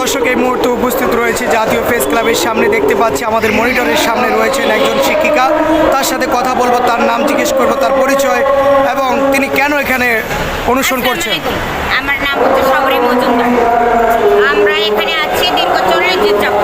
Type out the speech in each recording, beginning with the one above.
দর্শক এই মুহূর্তে উপস্থিত রয়েছে জাতীয় প্রেস ক্লাবের সামনে দেখতে পাচ্ছি আমাদের মনিটরের সামনে রয়েছেন একজন শিক্ষিকা। তার সাথে কথা বলব তার নাম জিজ্ঞেস করব তার পরিচয় এবং তিনি কেন এখানে অনুসরণ করছেন? আমার নাম হচ্ছে আমরা এখানে আছি দীর্ঘ চল্লিশ দিন যাব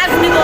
I Avenue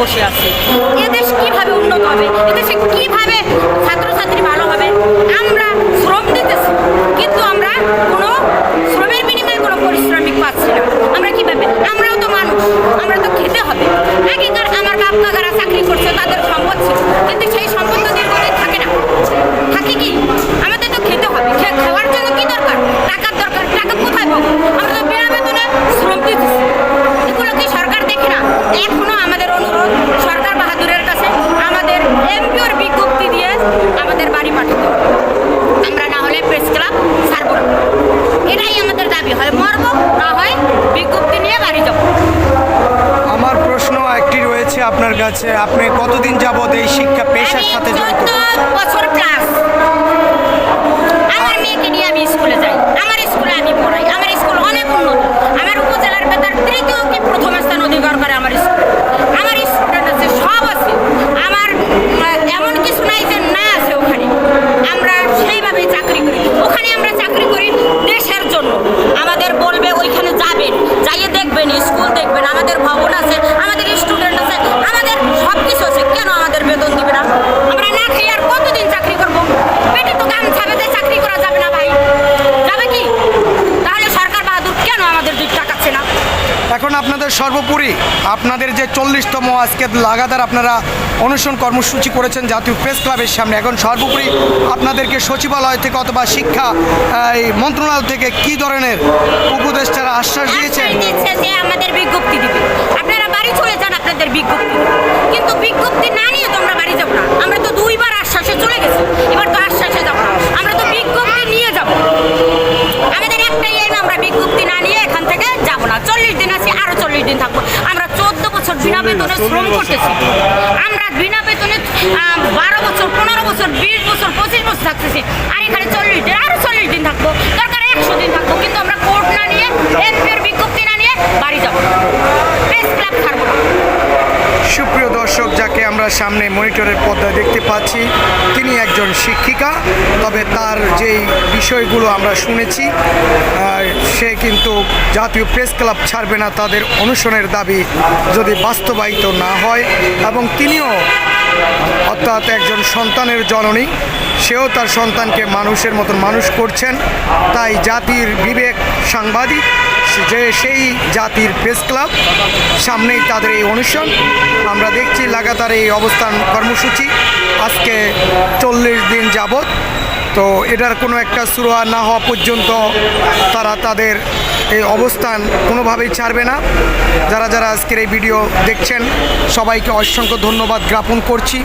বসে আছে। এ দেশ কীভাবে উন্নত হবে? আপনার কাছে আপনি কতদিন যাবত এই শিক্ষা পেশার সাথে জড়িত বছর প্লাস আমার মেয়েকে নিয়ে আমি স্কুলে যাই। আমার সর্বোপরি আপনাদের যে চল্লিশতম আজকে লাগাতার আপনারা অনুষ্ঠান কর্মসূচি করেছেন জাতীয় প্রেস ক্লাবের সামনে। এখন সর্বোপরি আপনাদেরকে সচিবালয় থেকে অথবা শিক্ষা মন্ত্রণালয় থেকে কি ধরনের উপদেষ্টারা আশ্বাস বেতনে শ্রম করতেছি। আমরা বিনা বেতনে বারো বছর পনেরো বছর বিশ বছর পঁচিশ বছর থাকতেছি। আর এখানে চল্লিশ দিন আরও চল্লিশ দিন থাকব। দরকার পিকচারের পর্দায় দেখতে পাচ্ছি। তিনি একজন শিক্ষিকা, তবে তার যেই বিষয়গুলো আমরা শুনেছি সে কিন্তু জাতীয় প্রেস ক্লাব ছাড়বে না, তাদের অনুশনের দাবি যদি বাস্তবায়িত না হয়। এবং তিনিও অর্থাৎ একজন সন্তানের জননী, সেও তার সন্তানকে মানুষের মতন মানুষ করছেন। তাই জাতির বিবেক সাংবাদিক যে সেই জাতির প্রেস ক্লাব, সামনেই তাদের এই অনুষ্ঠান। আমরা দেখছি লাগাতার এই অবস্থান কর্মসূচি। আজকে চল্লিশ দিন যাবৎ। তো এটার কোনো একটা সুরোয়া না হওয়া পর্যন্ত তারা তাদের এই অবস্থান কোনোভাবেই ছাড়বে না। যারা যারা আজকের এই ভিডিও দেখছেন, সবাইকে অসংখ্য ধন্যবাদ জ্ঞাপন করছি।